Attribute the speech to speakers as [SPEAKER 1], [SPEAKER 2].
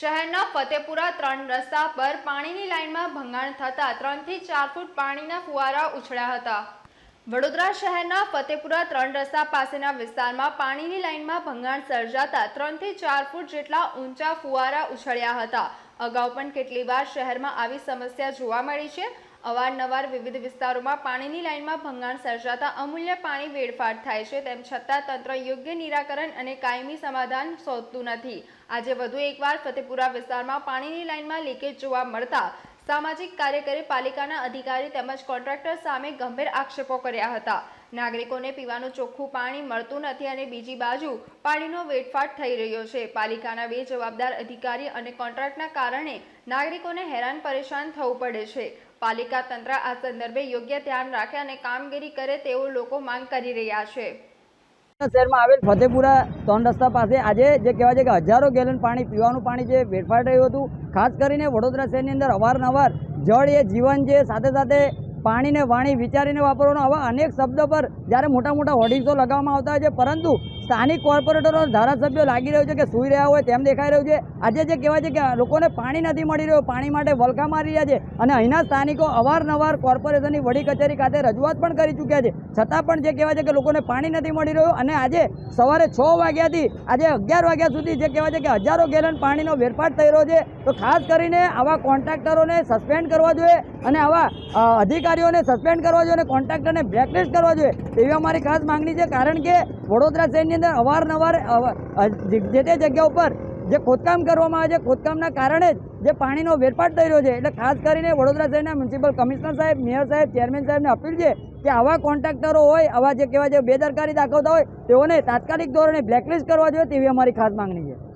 [SPEAKER 1] શહેરના ફતેપુરા ત્રણ રસ્તા પર પાણીની લાઇનમાં ભંગાણ થતા ત્રણથી ચાર ફૂટ પાણીના ફુવારા ઉછળ્યા હતા. વડોદરા શહેરના ફતેપુરા ત્રણ રસ્તા પાસેના વિસ્તારમાં પાણીની લાઇનમાં ભંગાણ સર્જાતા ત્રણથી ચાર ફૂટ જેટલા ઊંચા ફુવારા ઉછળ્યા હતા. અગાઉ પણ કેટલી વાર શહેરમાં આવી સમસ્યા જોવા મળી છે. અવારનવાર વિવિધ વિસ્તારોમાં પાણીની લાઇનમાં ભંગાણ સર્જાતા અમૂલ્ય પાણી વેડફાટ થાય છે, તેમ છતાં તંત્ર યોગ્ય નિરાકરણ અને કાયમી સમાધાન શોધતું નથી. આજે વધુ એકવાર ફતેપુરા વિસ્તારમાં પાણીની લાઇનમાં લીકેજ જોવા મળતા સામાજિક કાર્યકરે પાલિકાના અધિકારી તેમજ કોન્ટ્રાક્ટર સામે ગંભીર આક્ષેપો કર્યા હતા. નાગરિકોને પીવાનું ચોખ્ખું પાણી મળતું નથી અને બીજી બાજુ પાણીનો વેડફાટ થઈ રહ્યો છે. પાલિકાના બે જવાબદાર અધિકારી અને કોન્ટ્રાક્ટના કારણે નાગરિકોને હેરાન પરેશાન થવું પડે છે. પાલિકા તંત્ર આ સંદર્ભે યોગ્ય ધ્યાન રાખે અને કામગીરી કરે તેવું લોકો માંગ કરી રહ્યા છે.
[SPEAKER 2] શહેરમાં આવેલ ફતેપુરા ત્રણ રસ્તા પાસે આજે જે કહેવાય છે કે હજારો ગેલન પાણી, પીવાનું પાણી જે વેડફાટ રહ્યું હતું, ખાસ કરીને વડોદરા શહેરની અંદર અવારનવાર જળ એ જીવન છે સાથે સાથે પાણીને વાણી વિચારીને વાપરવાનો આવા અનેક શબ્દો પર જ્યારે મોટા મોટા હોર્ડિંગ્સો લગાવવામાં આવતા હોય છે, પરંતુ સ્થાનિક કોર્પોરેટરો ધારાસભ્યો લાગી રહ્યો છે કે સૂઈ રહ્યા હોય તેમ દેખાઈ રહ્યું છે. આજે જે કહેવાય છે કે લોકોને પાણી નથી મળી રહ્યું, પાણી માટે વલખા મારી રહ્યા છે અને અહીંના સ્થાનિકો અવારનવાર કોર્પોરેશનની વડી કચેરી ખાતે રજૂઆત પણ કરી ચૂક્યા છે. છતાં પણ જે કહેવાય છે કે લોકોને પાણી નથી મળી રહ્યું અને આજે સવારે છ વાગ્યાથી, આજે અગિયાર વાગ્યા સુધી જે કહેવાય છે કે હજારો ગેલન પાણીનો વેરફાટ થઈ રહ્યો છે. તો ખાસ કરીને આવા કોન્ટ્રાક્ટરોને સસ્પેન્ડ કરવા જોઈએ અને આવા અધિકારીઓને સસ્પેન્ડ કરવા જોઈએ અને કોન્ટ્રાક્ટરને બ્લેકલિસ્ટ કરવા જોઈએ. એવી અમારી ખાસ માંગણી છે. કારણ કે વડોદરા શહેરની અંદર અવારનવાર અવ- જે જે તે જગ્યા ઉપર જે ખોદકામ કરવામાં આવે છે, ખોદકામના કારણે જ જે પાણીનો વેરપાટ થઈ રહ્યો છે. એટલે ખાસ કરીને વડોદરા શહેરના મ્યુનિસિપલ કમિશનર સાહેબ, મેયર સાહેબ, ચેરમેન સાહેબને અપીલ છે કે આવા કોન્ટ્રાક્ટરો હોય, આવા જે કહેવાય છે, બેદરકારી દાખવતા હોય, તેઓને તાત્કાલિક ધોરણે બ્લેકલિસ્ટ કરવા જોઈએ તેવી અમારી ખાસ માંગણી છે.